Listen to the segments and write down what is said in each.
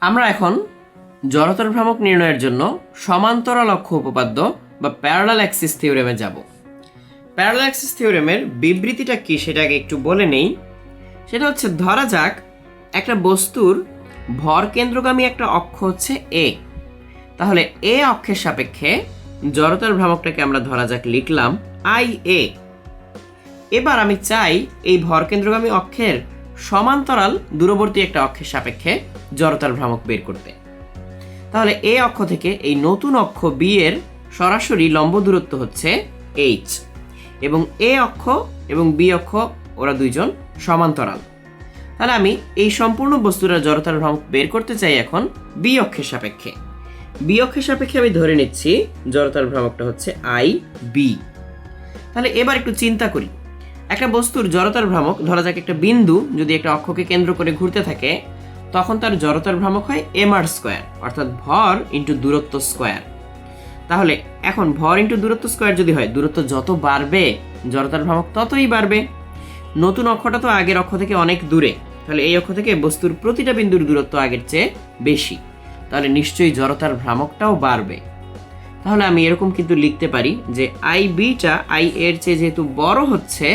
আমরা এখন জড়তার ভ্রামক নির্ণয়ের জন্য সমান্তরাল অক্ষ উপপাদ্য বা প্যারালাল অ্যাক্সিস থিওরেমে যাব। প্যারালাল অ্যাক্সিস থিওরেমের বিবৃতিটা কি সেটা আগে একটু বলে নেই। সেটা হচ্ছে ধরা যাক একটা বস্তুর ভর কেন্দ্রগামী একটা অক্ষ হচ্ছে এ তাহলে এ অক্ষের সাপেক্ষে জড়তার ভ্রামকটাকে আমরা ধরা যাক লিখলাম আই এ এবার আমি চাই এই ভর কেন্দ্রগামী অক্ষের সমান্তরাল দূরবর্তী একটা অক্ষের সাপেক্ষে জড়তার ভ্রামক বের করতে তাহলে এ অক্ষ থেকে এই নতুন অক্ষ বি এর সরাসরি লম্ব দূরত্ব হচ্ছে এইচ এবং এ অক্ষ এবং বি অক্ষ, ওরা দুইজন সমান্তরাল। তাহলে আমি এই সম্পূর্ণ বস্তুটার জড়তার ভ্রামক বের করতে চাই এখন বি অক্ষের সাপেক্ষে। বি অক্ষের সাপেক্ষে আমি ধরে নিচ্ছি জড়তার ভ্রামকটা হচ্ছে আই বি তাহলে এবার একটু চিন্তা করি। একটা বস্তুর জড়তার ভ্রামক, ধরা যাক একটা বিন্দু যদি একটা অক্ষকে কেন্দ্র করে ঘুরতে থাকে, তখন তার জড়তার ভ্রামক হয় এম আর স্কোয়ার অর্থাৎ ভর ইন্টু দূরত্ব স্কোয়ার তাহলে এখন ভর ইন্টু দূরত্ব স্কোয়ার যদি হয়, দূরত্ব যত বাড়বে, জড়তার ভ্রামক ততই বাড়বে। নতুন অক্ষটা তো আগের অক্ষ থেকে অনেক দূরে, তাহলে এই অক্ষ থেকে বস্তুর প্রতিটা বিন্দুর দূরত্ব আগের চেয়ে বেশি। তাহলে নিশ্চয়ই জড়তার ভ্রামকটাও বাড়বে। তাহলে আমি এরকম কিন্তু লিখতে পারি যে আই বিটা আই এর চেয়ে যেহেতু বড় হচ্ছে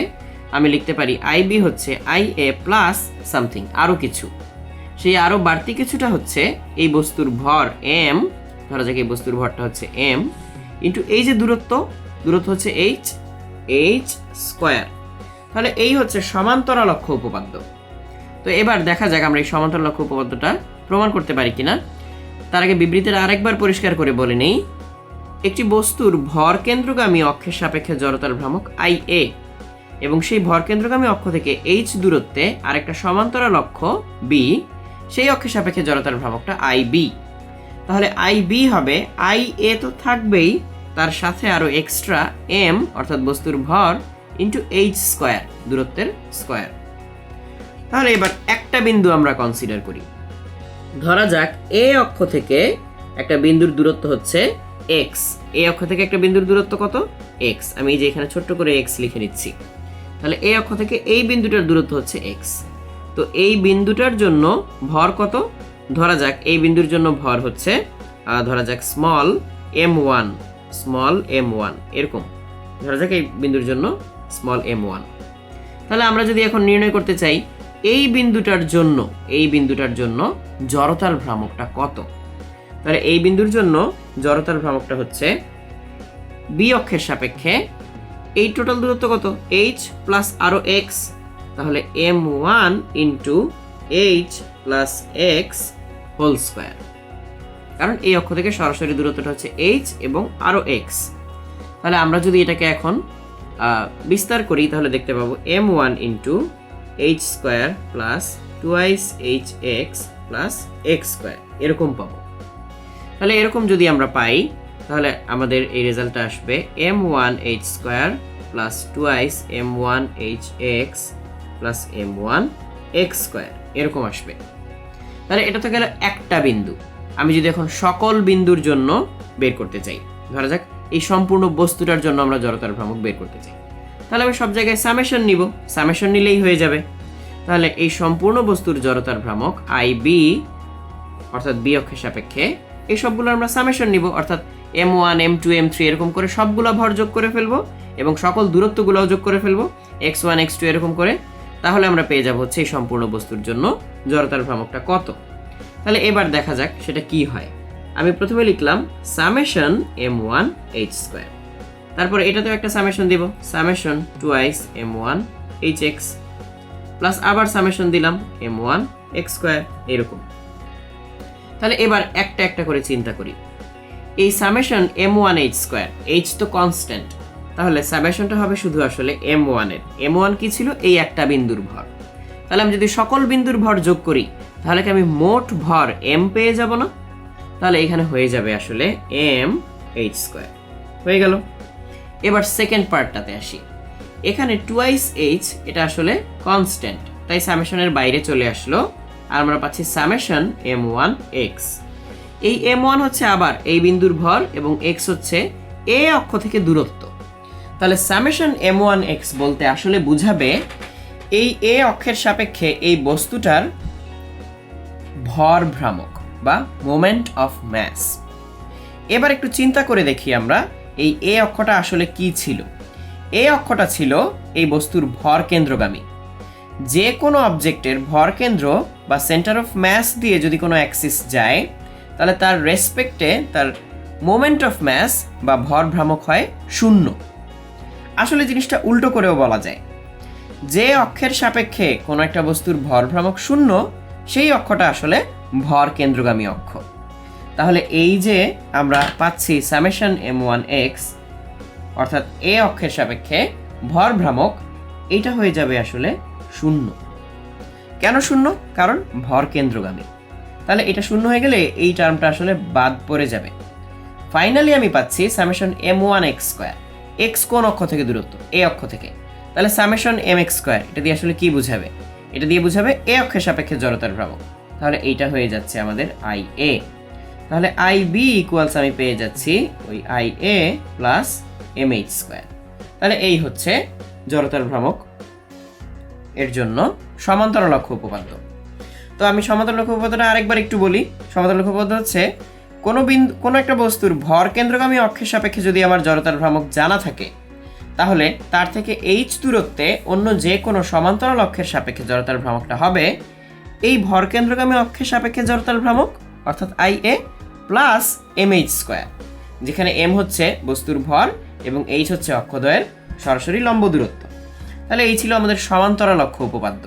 আমি লিখতে পারি আই বি হচ্ছে আই এ প্লাস সামথিং আরও কিছু। সেই আরও বাড়তি কিছুটা হচ্ছে এই বস্তুর ভর এম, ধরা যাক এই বস্তুর ভরটা হচ্ছে এম, ইন্টু এই যে দূরত্ব দূরত্ব হচ্ছে এইচ এইচ স্কোয়ার। তাহলে এই হচ্ছে সমান্তরাল অক্ষ উপপাদ্য। তো এবার দেখা যাক আমরা এই সমান্তরাল অক্ষ উপপাদ্যটা প্রমাণ করতে পারি কিনা। তার আগে বিবৃতিটা আরেকবার পরিষ্কার করে বলে নেই। একটি বস্তুর ভর কেন্দ্রগামী অক্ষের সাপেক্ষে জড়তার ভ্রামক আই এ। এবং সেই ভর কেন্দ্রগামী অক্ষ থেকে এইচ দূরত্বে আরেকটা সমান্তরাল অক্ষ বি সেই অক্ষের সাপেক্ষে জড়তার ভ্রামকটা আই বি তাহলে আই বি হবে আই এ তো থাকবেই, তার সাথে আরও এক্সট্রা এম অর্থাৎ বস্তুর ভর ইন্টু এইচ স্কোয়ার দূরত্বের স্কোয়ার তাহলে এবার একটা বিন্দু আমরা কনসিডার করি। ধরা যাক এ অক্ষ থেকে একটা বিন্দুর দূরত্ব হচ্ছে এক্স এ অক্ষ থেকে একটা বিন্দুর দূরত্ব কত? এক্স আমি এই যে এখানে ছোট্ট করে এক্স লিখে নিচ্ছি। তাহলে এ অক্ষ থেকে এই বিন্দুটার দূরত্ব হচ্ছে এক্স তো এই বিন্দুটার জন্য ভর কত? ধরা যাক, এই বিন্দুর জন্য ভর হচ্ছে ধরা যাক small M one small M one এরকম। ধরা যাক এই বিন্দুর জন্য স্মল এম ওয়ান তাহলে আমরা যদি এখন নির্ণয় করতে চাই, এই বিন্দুটার জন্য, এই বিন্দুটার জন্য জড়তার ভ্রামকটা কত? তাহলে এই বিন্দুর জন্য জড়তার ভ্রামকটা হচ্ছে বি অক্ষের সাপেক্ষে এই টোটাল দূরত্ব কত? এইচ প্লাস আরও এক্স তাহলে M one into H plus X whole square কারণ এই অক্ষ থেকে সরাসরি দূরত্বটা হচ্ছে এইচ এবং আরও এক্স তাহলে আমরা যদি এটাকে এখন বিস্তার করি, তাহলে দেখতে পাবো M one into H square plus twice H X plus X square এরকম পাবো। তাহলে এরকম যদি আমরা পাই তাহলে আমাদের এই রেজাল্টটা আসবে M one H square plus twice M one H X plus M one X square এরকম আসবে। তাহলে এটা তো গেল একটা বিন্দু। আমি যদি এখন সকল বিন্দুর জন্য বের করতে চাই, ধরা যাক এই সম্পূর্ণ বস্তুটার জন্য আমরা জড়তার ভ্রামক বের করতে চাই। তাহলে আমি সব জায়গায় সামেশন নিব। সামেশন নিলেই হয়ে যাবে। তাহলে এই সম্পূর্ণ বস্তুর জড়তার ভ্রামক আই বি অর্থাৎ বি অক্ষের সাপেক্ষে, এই সবগুলো আমরা সামেশন নিব। অর্থাৎ M one M two M three এরকম করে সবগুলো ভর যোগ করে ফেলব এবং সকল দূরত্বগুলোও যোগ করে ফেলব। এক্স ওয়ান এক্স টু এরকম করে। তাহলে আমরা পেয়ে যাব হচ্ছে এই সম্পূর্ণ বস্তুর জন্য জড়তার ভ্রামকটা কত? তাহলে এবার দেখা যাক সেটা কি হয়। আমি প্রথমে লিখলাম summation M one H square তারপর এটাতেও একটা সামেশন দিব। Summation twice M one H X plus আবার সামেশন দিলাম এম ওয়ান এক্স স্কোয়ার এরকম। তাহলে এবার একটা একটা করে চিন্তা করি। এই summation M one H square, H তো কনস্ট্যান্ট তাহলে সামেশনটা হবে শুধু আসলে এম ওয়ানের এম ওয়ান কি ছিল? এই একটা বিন্দুর ভর। তাহলে আমি যদি সকল বিন্দুর ভর যোগ করি, তাহলে কি আমি মোট ভর এম পেয়ে যাব না? তাহলে এখানে হয়ে যাবে আসলে এম এইচ স্কোয়ার। হয়ে গেল। এবার সেকেন্ড পার্টটাতে আসি। এখানে টুয়াইস এইচ এটা আসলে কনস্ট্যান্ট তাই সামেশনের বাইরে চলে আসলো। আর আমরা পাচ্ছি সামেশন এম ওয়ান এক্স। এই এম ওয়ান হচ্ছে আবার এই বিন্দুর ভর এবং এক্স হচ্ছে এ অক্ষ থেকে দূরত্ব। তাহলে সামেশন এম ওয়ান এক্স বলতে আসলে বুঝাবে এই এ অক্ষের সাপেক্ষে এই বস্তুটার ভর ভ্রামক বা মোমেন্ট অফ ম্যাস এবার একটু চিন্তা করে দেখি আমরা এই এ অক্ষটা আসলে কি ছিল। এ অক্ষটা ছিল এই বস্তুর ভর কেন্দ্রগামী। যে কোনো অবজেক্টের ভর কেন্দ্র বা সেন্টার অফ ম্যাস দিয়ে যদি কোনো অ্যাক্সিস যায় তাহলে তার রেসপেক্টে তার মোমেন্ট অফ ম্যাস বা ভর ভ্রামক হয় শূন্য। আসলে জিনিসটা উল্টো করেও বলা যায়। যে অক্ষের সাপেক্ষে কোনো একটা বস্তুর ভর ভ্রামক শূন্য, সেই অক্ষটা আসলে ভর কেন্দ্রগামী অক্ষ। তাহলে এই যে আমরা পাচ্ছি সামেশন এম ওয়ান এক্স অর্থাৎ এ অক্ষের সাপেক্ষে ভর ভ্রামক এটা হয়ে যাবে আসলে শূন্য। কেন শূন্য? কারণ ভর কেন্দ্রগামী। তাহলে এটা শূন্য হয়ে গেলে এই টার্মটা আসলে বাদ পড়ে যাবে। ফাইনালি আমি পাচ্ছি summation M one X square X কোন অক্ষ থেকে দূরত্ব? এ অক্ষ থেকে। তাহলে সামেশন এম এক্স স্কোয়ার এটা দিয়ে আসলে কি বুঝাবে? এটা দিয়ে বুঝাবে এ অক্ষের সাপেক্ষে জড়তার ভ্রামক। তাহলে এইটা হয়ে যাচ্ছে আমাদের আই এ তাহলে আই বি ইকুয়ালস আমি পেয়ে যাচ্ছি ওই I A plus M H square তাহলে এই হচ্ছে জড়তার ভ্রামক। এর জন্য সমান্তরাল অক্ষ উপপাদ্য। তো আমি সমান্তরাল লক্ষ্য উপপাদ্যটা আরেকবার একটু বলি। সমান্তরাল অক্ষ উপপাদ্য হচ্ছে, কোনো বিন্দু, কোনো একটা বস্তুর ভর কেন্দ্রগামী অক্ষের সাপেক্ষে যদি আমার জড়তার ভ্রামক জানা থাকে, তাহলে তার থেকে এইচ দূরত্বে অন্য যে কোনো সমান্তরাল অক্ষের সাপেক্ষে জড়তার ভ্রামকটা হবে এই ভর কেন্দ্রগামী অক্ষের সাপেক্ষে জড়তার ভ্রামক, অর্থাৎ I A plus M H square যেখানে এম হচ্ছে বস্তুর ভর এবং এইচ হচ্ছে অক্ষদ্বয়ের সরাসরি লম্ব দূরত্ব। তাহলে এই ছিল আমাদের সমান্তরাল অক্ষ উপপাদ্য।